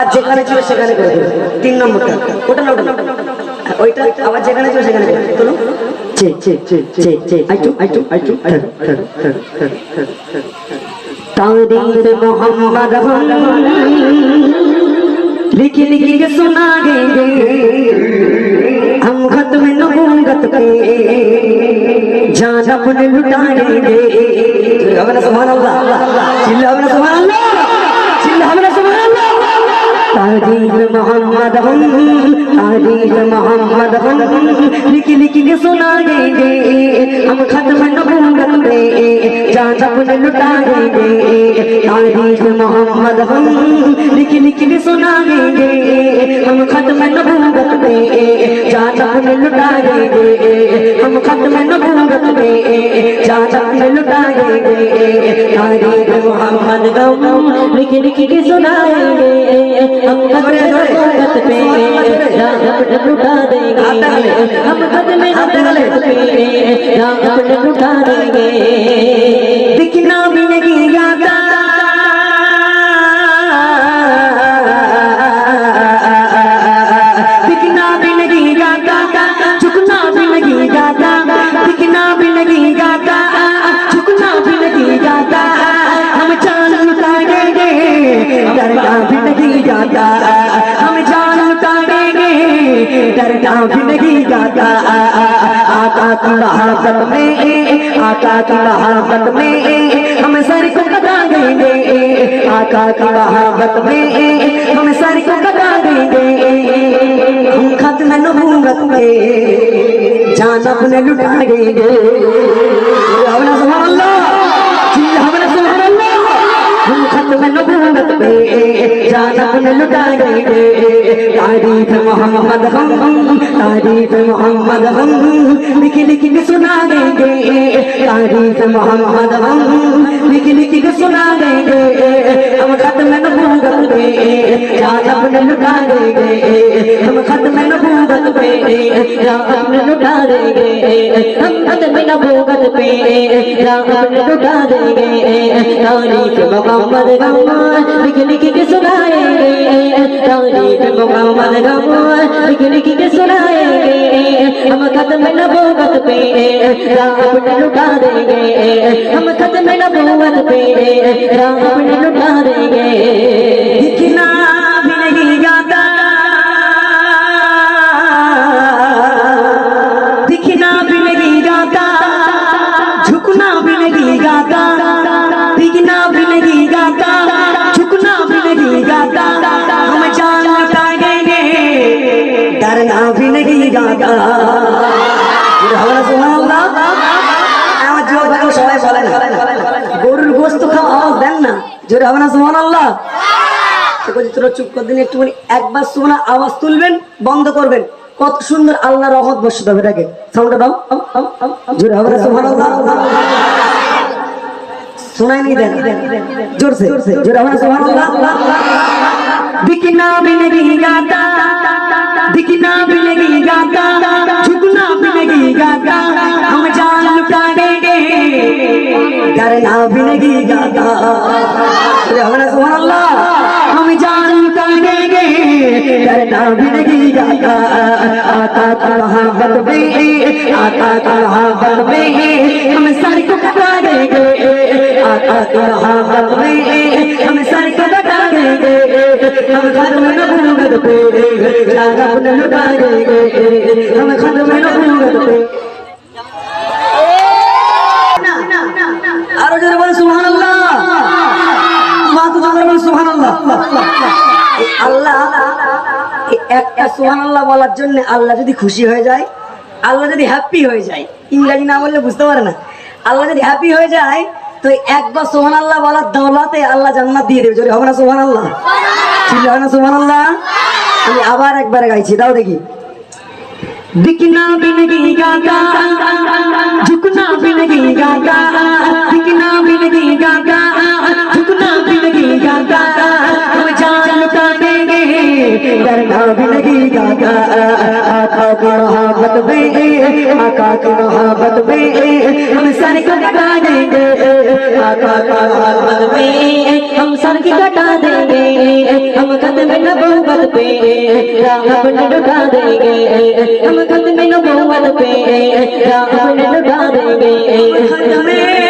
আর যেখানে ছিল সেখানে করে দেবে তিন নম্বরটা ওটা না ওটা না। ওইটা আবার যেখানে ছিল সেখানে করে দেবে তোলো চে চে চে চে চে আইটু আইটু আইটু ঠর ঠর ঠর ঠর ঠর ঠর तारीफ मोहम्मद हम लिख लिख के सुनाएंगे हम खत्म नबूवत पे जान अपने लुटाएंगे चिल्लाओ सुभान अल्लाह चिल्लाओ सुभान अल्लाह चिल्लाओ सुभान अल्लाह तारीफ मोहम्मद हम तारीफ मोहम्मद हम लिख लिख के सुनाएंगे हम खत्म नबूवत पे जान अपने लुटाएंगे तारीफ मोहम्मद हम लिख लिख के सुनाएंगे हम खत्म नबूवत पे जान अपने लुटाएंगे हम खत्म नबूवत पे जान अपने लुटाएंगे तारीफ मोहम्मद हम लिख लिख के सुनाएंगे हम खत्म नबूवत पे जान अपने लुटा देंगे हम खत्म नबूवत पे जान अपने लुटा देंगे जाता हम जान लुटाएँगे डरना भी नहीं जाता आका की मोहब्बत में आका की मोहब्बत में, हम सर को कटा देंगे। आका की मोहब्बत में, हम सर को कटा देंगे। हम खत्म नबूवत में जान अपने लुटा देंगे। अल्लाह। जान अपने लुटा देंगे तारीफ मोहम्मद हम तारीफ मोहम्मद हम लिख लिख के सुना देंगे तारीफ मोहम्मद हम लिख लिख के सुना देंगे हम खत्म नबूवत पे जान अपने लुटा देंगे हम खत्म नबूवत पे जान अपने लुटा देंगे हम खत्म नबूवत पे जान अपने लुटा देंगे तारीफ मोहम्मद गम्मा लिख लिख के सुनाएंगे तारीफ मोहम्मद गम्मा लिख लिख के सुनाएंगे हम खत्म नबूवत पे राम अपने लुटा देंगे हम खत्म नबूवत पे राम अपने लुटा देंगे दिखना হবে না সোহান আমার জীবন থাকলে সবাই বলে না গরুর গোস্ত খাওয়া আওয়াজ দেন না জোরে হবে না সোহান আল্লাহ বলছি তোরা চুপ করে দিন একটুখানি একবার সোহানা আওয়াজ তুলবেন বন্ধ করবেন কত সুন্দর আল্লাহ রহমত বর্ষিত হবে এটাকে সাউন্ডটা দাও জোরে হবে না সোহান শোনাই নি দেন জোরসে জোরে হবে না সোহান দিকি না বিনে গাতা डरना भी नहीं गाता जोर हमारा सुभान अल्लाह हम जान लुटा देंगे डरना भी नहीं गाता आता का मोहब्बत में आता का मोहब्बत में हम सर को कटा देंगे आका की मोहब्बत में हम सर को कटा देंगे हम खत्म नबूवत पे जान अपने लुटा देंगे हम खत्म नबूवत पे আরও জোরে বলে সুবহানাল্লাহ। মা তো বলে এই আল্লাহ এই একটা সুবহানাল্লাহ বলার জন্য আল্লাহ যদি খুশি হয়ে যায় আল্লাহ যদি হ্যাপি হয়ে যায় ইংরেজি না বললে বুঝতে পারে না। আল্লাহ যদি হ্যাপি হয়ে যায় তো একবার সোহান আল্লাহ বলার দৌলাতে আল্লাহ জান্নাত দিয়ে দেবে। জোরে হবে না সোহান আল্লাহ ছিল না সোহান আল্লাহ আমি আবার একবার গাইছি তাও দেখি। दिखना भी नहीं गाता झुकना भी नहीं गाता दिखना भी नहीं गाता झुकना भी नहीं गाता हम जान लुटा देंगे डरना भी नहीं गाता आका की मोहब्बत मोहब्बत में आका की मोहब्बत में हम सर को कटा देंगे आका की मोहब्बत में हम सर की कटा हम खत में न मोहब्बत पे राम अपने लुटा देंगे हम खत में न मोहब्बत पे राम अपने लुटा देंगे